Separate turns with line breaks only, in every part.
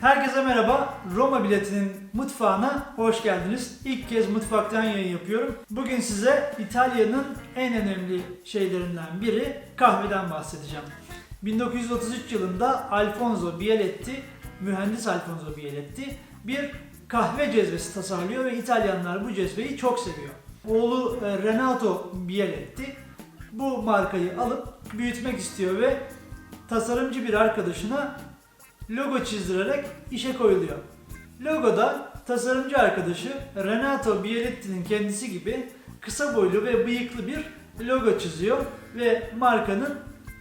Herkese merhaba. Roma biletinin mutfağına hoş geldiniz. İlk kez mutfaktan yayın yapıyorum. Bugün size İtalya'nın en önemli şeylerinden biri kahveden bahsedeceğim. 1933 yılında Alfonso Bialetti, mühendis Alfonso Bialetti bir kahve cezvesi tasarlıyor ve İtalyanlar bu cezveyi çok seviyor. Oğlu e, Renato Bialetti bu markayı alıp büyütmek istiyor ve tasarımcı bir arkadaşına logo çizdirerek işe koyuluyor. Logoda tasarımcı arkadaşı Renato Bieletti'nin kendisi gibi kısa boylu ve bıyıklı bir logo çiziyor ve markanın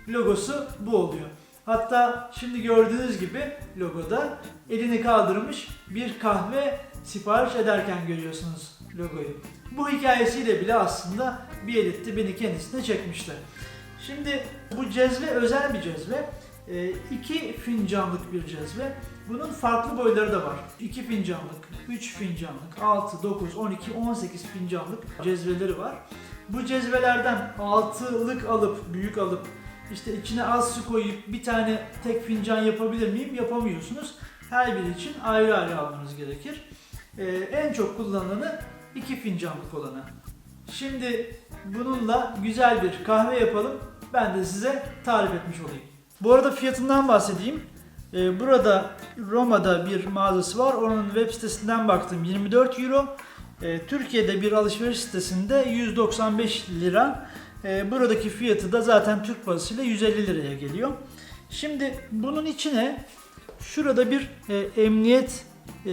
logosu bu oluyor. Hatta şimdi gördüğünüz gibi logoda elini kaldırmış bir kahve sipariş ederken görüyorsunuz logoyu. Bu hikayesiyle bile aslında Bieletti beni kendisine çekmişti. Şimdi bu cezve özel bir cezve. E, iki fincanlık bir cezve. Bunun farklı boyları da var. 2 fincanlık, 3 fincanlık, 6, 9, 12, 18 fincanlık cezveleri var. Bu cezvelerden 6'lık alıp, büyük alıp işte içine az su koyup bir tane tek fincan yapabilir miyim? Yapamıyorsunuz. Her biri için ayrı ayrı almanız gerekir. E, en çok kullanılanı 2 fincanlık olanı. Şimdi bununla güzel bir kahve yapalım. Ben de size tarif etmiş olayım. Bu arada fiyatından bahsedeyim. Ee, burada Roma'da bir mağazası var. Onun web sitesinden baktım 24 euro. Ee, Türkiye'de bir alışveriş sitesinde 195 lira. Ee, buradaki fiyatı da zaten Türk parasıyla 150 liraya geliyor. Şimdi bunun içine şurada bir e, emniyet e,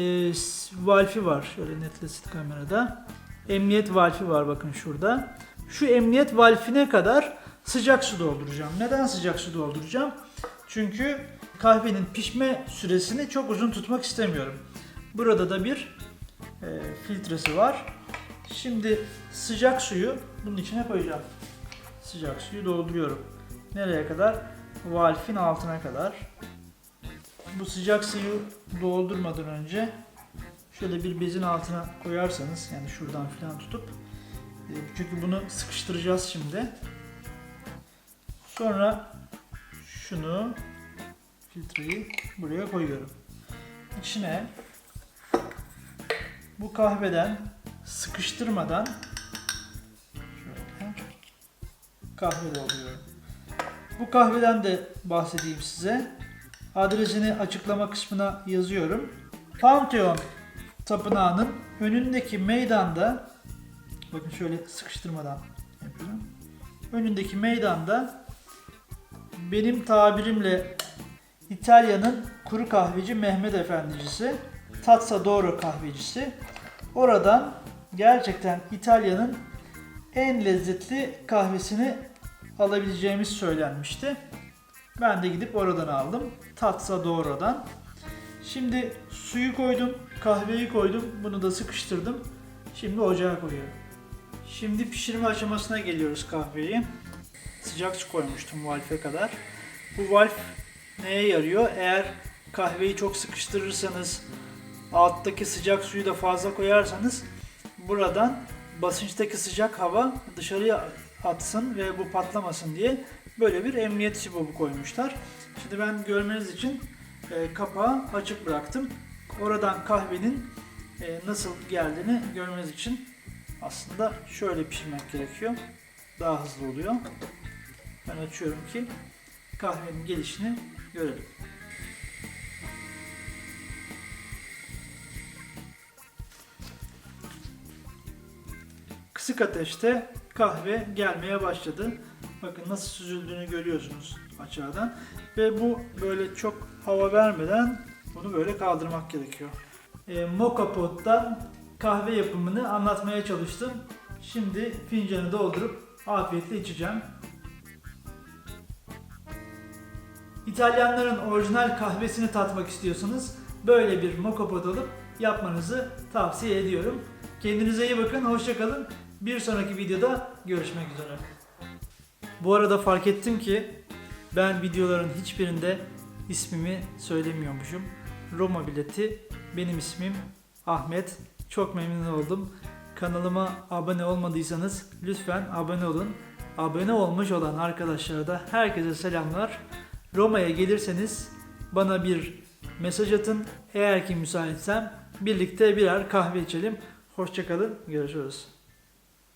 valfi var. Şöyle netlesin kamerada. Emniyet valfi var bakın şurada. Şu emniyet valfine kadar sıcak su dolduracağım. Neden sıcak su dolduracağım? Çünkü kahvenin pişme süresini çok uzun tutmak istemiyorum. Burada da bir e, filtresi var. Şimdi sıcak suyu bunun içine koyacağım. Sıcak suyu dolduruyorum. Nereye kadar? Valfin altına kadar. Bu sıcak suyu doldurmadan önce şöyle bir bezin altına koyarsanız yani şuradan falan tutup e, çünkü bunu sıkıştıracağız şimdi. Sonra şunu filtreyi buraya koyuyorum. İçine bu kahveden sıkıştırmadan şöyle kahve dolduruyorum. Bu kahveden de bahsedeyim size. Adresini açıklama kısmına yazıyorum. Pantheon Tapınağı'nın önündeki meydanda bakın şöyle sıkıştırmadan yapıyorum. Önündeki meydanda benim tabirimle İtalya'nın kuru kahveci Mehmet Efendicisi, Tazza D'Oro kahvecisi. Oradan gerçekten İtalya'nın en lezzetli kahvesini alabileceğimiz söylenmişti. Ben de gidip oradan aldım. Tazza D'Oro'dan. Şimdi suyu koydum, kahveyi koydum, bunu da sıkıştırdım. Şimdi ocağa koyuyorum. Şimdi pişirme aşamasına geliyoruz kahveyi. Sıcak su koymuştum valfe kadar. Bu valf neye yarıyor? Eğer kahveyi çok sıkıştırırsanız, alttaki sıcak suyu da fazla koyarsanız buradan basınçtaki sıcak hava dışarıya atsın ve bu patlamasın diye böyle bir emniyet sibobu koymuşlar. Şimdi ben görmeniz için e, kapağı açık bıraktım. Oradan kahvenin e, nasıl geldiğini görmeniz için aslında şöyle pişirmek gerekiyor. Daha hızlı oluyor. Ben açıyorum ki kahvenin gelişini görelim. Kısık ateşte kahve gelmeye başladı. Bakın nasıl süzüldüğünü görüyorsunuz aşağıdan. Ve bu böyle çok hava vermeden bunu böyle kaldırmak gerekiyor. E, Moka Pot'ta kahve yapımını anlatmaya çalıştım. Şimdi fincanı doldurup afiyetle içeceğim. İtalyanların orijinal kahvesini tatmak istiyorsanız böyle bir moka pot alıp yapmanızı tavsiye ediyorum. Kendinize iyi bakın, hoşçakalın. Bir sonraki videoda görüşmek üzere. Bu arada fark ettim ki ben videoların hiçbirinde ismimi söylemiyormuşum. Roma bileti benim ismim Ahmet. Çok memnun oldum. Kanalıma abone olmadıysanız lütfen abone olun. Abone olmuş olan arkadaşlara da herkese selamlar. Roma'ya gelirseniz bana bir mesaj atın. Eğer ki müsaitsem birlikte birer kahve içelim. Hoşçakalın. Görüşürüz.